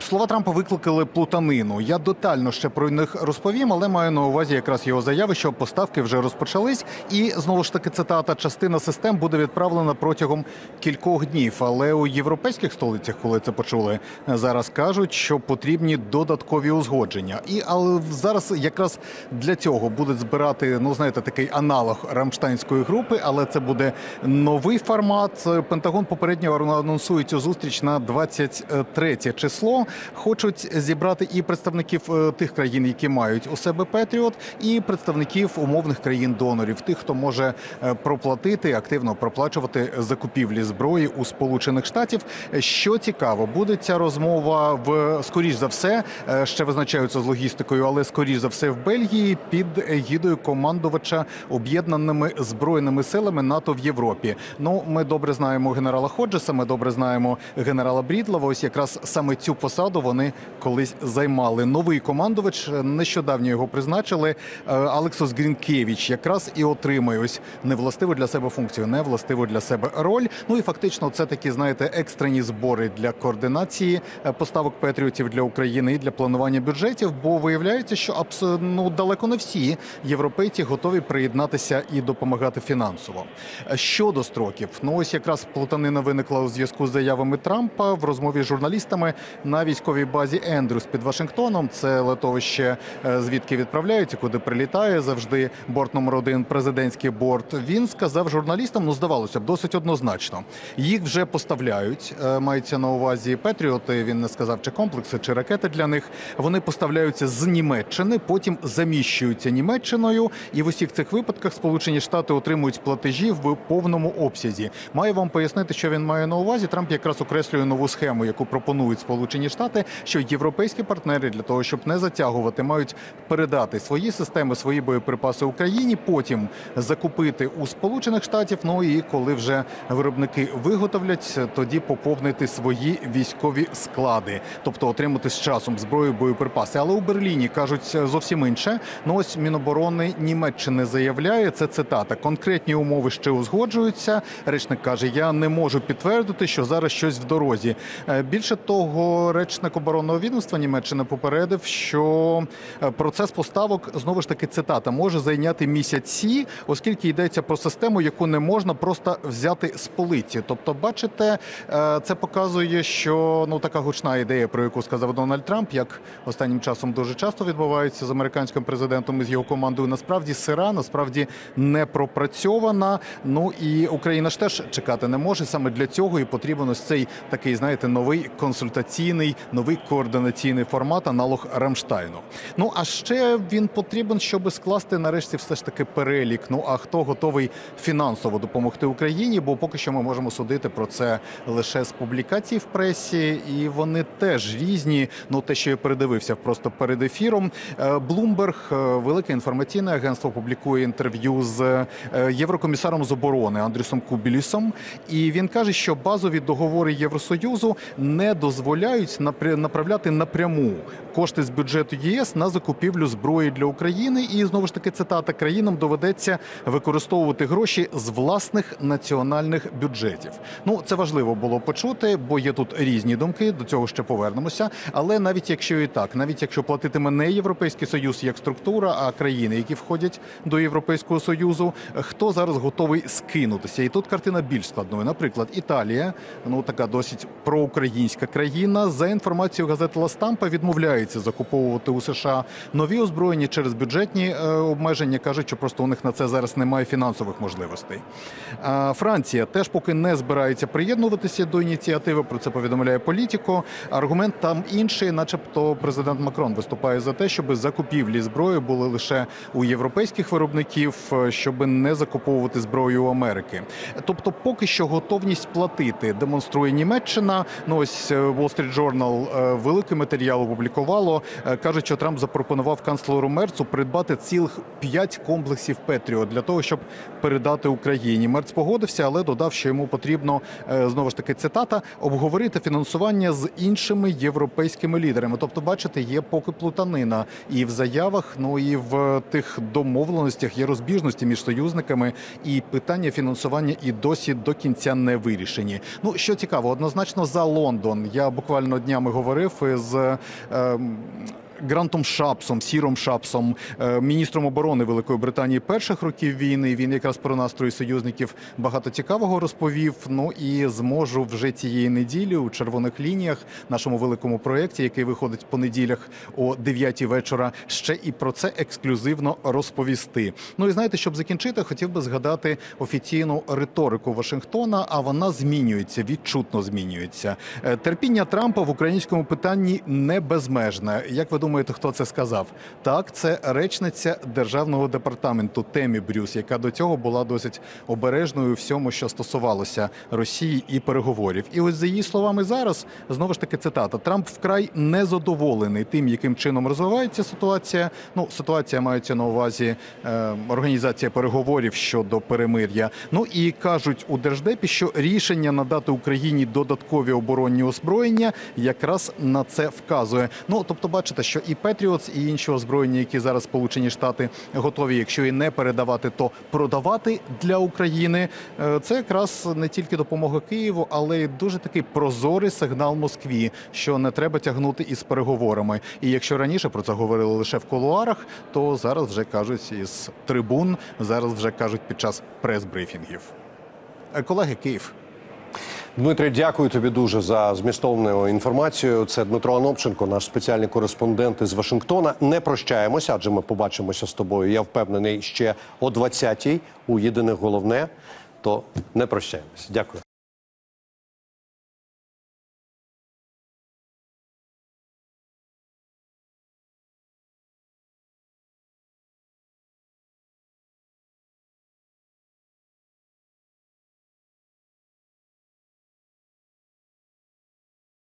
слова Трампа викликали плутанину. Я детально ще про них розповім, але маю на увазі якраз його заяви, що поставки вже розпочались. І знову ж таки цитата: частина систем буде відправлена протягом кількох днів. Але у європейських столицях, коли це почули, зараз кажуть, що потрібні додаткові узгодження. І але зараз якраз для цього будуть збирати, ну знаєте, такий аналог рамштайнської групи, але це буде новий формат. Пентагон попередньо анонсує цю зустріч на 23 число. Хочуть зібрати і представників е, тих країн, які мають у себе Петріот, і представників умовних країн-донорів, тих, хто може е, проплатити активно проплачувати закупівлі зброї у Сполучених Штатів. Що цікаво, буде ця розмова в скоріш за все е, ще визначаються з логістикою, але скоріш за все в Бельгії під егідою командувача об'єднаними збройними силами НАТО в Європі. Ну, ми добре знаємо генерала Ходжеса, ми добре знаємо генерала Брідлова. Ось якраз саме цю посаду вони колись займали. Новий командувач нещодавно його призначили. Е, Алексос Грінкевич якраз і отримує ось невластиву для себе функцію, невластиву для себе роль. Ну і фактично, це такі, знаєте, екстрені збори для координації е, поставок Петріотів для України і для планування бюджетів. Бо виявляється, що ну, далеко не всі європейці готові приєднатися і допомагати фінансово. Е, Щодо строків, ну ось якраз плутанина виникла у зв'язку з заявами Трампа в розмові з журналістами на військовій базі Ендрюс під Вашингтоном. Це летовище, е, звідки відправляються, куди прилітає завжди борт номер один, президентський борт. Він сказав журналістам, ну здавалося б, досить однозначно. Їх вже поставляють. е, Мається на увазі Петріоти. Він не сказав, чи комплекси, чи ракети для них. Вони поставляються з Німеччини, потім заміщуються Німеччиною, і в усіх цих випадках Сполучені Штати отримують платежі в повному обсязі. Маю вам пояснити, що він має на увазі. Трамп якраз окреслює нову схему, яку пропонують Сполучені Штати, що європейські партнери для того, щоб не затягувати, мають передати свої системи, свої боєприпаси Україні, потім закупити у Сполучених Штатів. Ну і коли вже виробники виготовлять, тоді поповнити свої військові склади, тобто отримати з часом зброю, боєприпаси. Але у Берліні кажуть зовсім інше. Ну ось Міноборони Німеччини заявляє це цитата. Конкретні умови ще узгоджуються. Речник каже: Я не можу підтвердити, що зараз щось в дорозі. Е, Більше того, речник оборонного відомства Німеччини попередив, що е, процес поставок знову ж таки цитата може зайняти місяці, оскільки йдеться про систему, яку не можна просто взяти з полиці. Тобто, бачите, е, це показує, що ну така гучна ідея, про яку сказав Дональд Трамп, як останнім часом дуже часто відбувається з американським президентом і з його командою. Насправді сира, насправді не пропрацьована. Ну і Україна ж теж чекати не може. Саме для цього і потрібен ось цей такий, знаєте, новий консультаційний, новий координаційний формат, аналог Рамштайну. Ну а ще він потрібен, щоб скласти нарешті все ж таки перелік. Ну а хто готовий фінансово допомогти Україні? Бо поки що ми можемо судити про це лише з публікацій в пресі, і вони теж різні. Ну те, що я передивився просто перед ефіром. Блумберг, велике інформаційне агентство, публікує інтерв'ю з е, єврокомісаром з оборони Андрюсом Кубілісом. І він каже, що базові договори Євросоюзу не дозволяють направляти напряму кошти з бюджету ЄС на закупівлю зброї для України. І знову ж таки цитата країнам доведеться використовувати гроші з власних національних бюджетів. Ну це важливо було почути, бо є тут різні думки. До цього ще повернемося. Але навіть якщо і так, навіть якщо платитиме не європейський союз як структура, а країни, які входять до європейського союзу, хто зараз готовий скинутися? І тут картина більш складною. Наприклад, Італія, ну така досить проукраїнська країна. За інформацією газети Ла Стампа відмовляється закуповувати у США нові озброєння через бюджетні е, обмеження. кажуть, що просто у них на це зараз немає фінансових можливостей. Франція теж поки не збирається приєднуватися до ініціативи. Про це повідомляє політико. Аргумент там інший, начебто, президент Макрон виступає за те, щоб закупівлі зброї були лише у європейських виробників, е, щоб не закуповувати зброю у Америки. Тобто, поки що готовність платити демонструє Німеччина. Ну ось е, Wall Street Journal е, великий матеріал опублікувало. Е, Кажуть, що Трамп запропонував канцлеру Мерцу придбати цілих п'ять комплексів Петріот для того, щоб передати Україні. Мерц погодився, але додав, що йому потрібно е, знову ж таки цитата обговорити фінансування з іншими європейськими лідерами. Тобто, бачите, є поки плутанина і в заявах, ну і в тих домовленостях є розбіжності між союзниками, і питання фінансування і досі до кінця не вирішені. Ну що цікаво, однозначно за Лондон. Я буквально днями говорив із. Грантом Шапсом, Сіром Шапсом, е, міністром оборони Великої Британії перших років війни. Він якраз про настрої союзників багато цікавого розповів. Ну і зможу вже цієї неділі у червоних лініях, нашому великому проєкті, який виходить по неділях о 9 вечора, ще і про це ексклюзивно розповісти. Ну і знаєте, щоб закінчити, хотів би згадати офіційну риторику Вашингтона. А вона змінюється, відчутно змінюється. Е, Терпіння Трампа в українському питанні не безмежне. Як ви думаєте, хто це сказав? Так, це речниця державного департаменту Темі Брюс, яка до цього була досить обережною всьому, що стосувалося Росії і переговорів. І ось за її словами зараз знову ж таки цитата: Трамп вкрай незадоволений тим, яким чином розвивається ситуація. Ну, ситуація мається на увазі е, організація переговорів щодо перемир'я. Ну і кажуть у держдепі, що рішення надати Україні додаткові оборонні озброєння якраз на це вказує. Ну тобто, бачите, що і Петріотс, і інші озброєння, які зараз Сполучені Штати готові, якщо і не передавати, то продавати для України. Е, Це якраз не тільки допомога Києву, але й дуже такий прозорий сигнал Москві, що не треба тягнути із переговорами. І якщо раніше про це говорили лише в кулуарах, то зараз вже кажуть із трибун, зараз вже кажуть під час прес-брифінгів. Е, Колеги, Київ. Дмитре, дякую тобі дуже за змістовну інформацію. Це Дмитро Анопченко, наш спеціальний кореспондент із Вашингтона. Не прощаємося, адже ми побачимося з тобою. Я впевнений ще о 20-й у єдине головне. То не прощаємося. Дякую.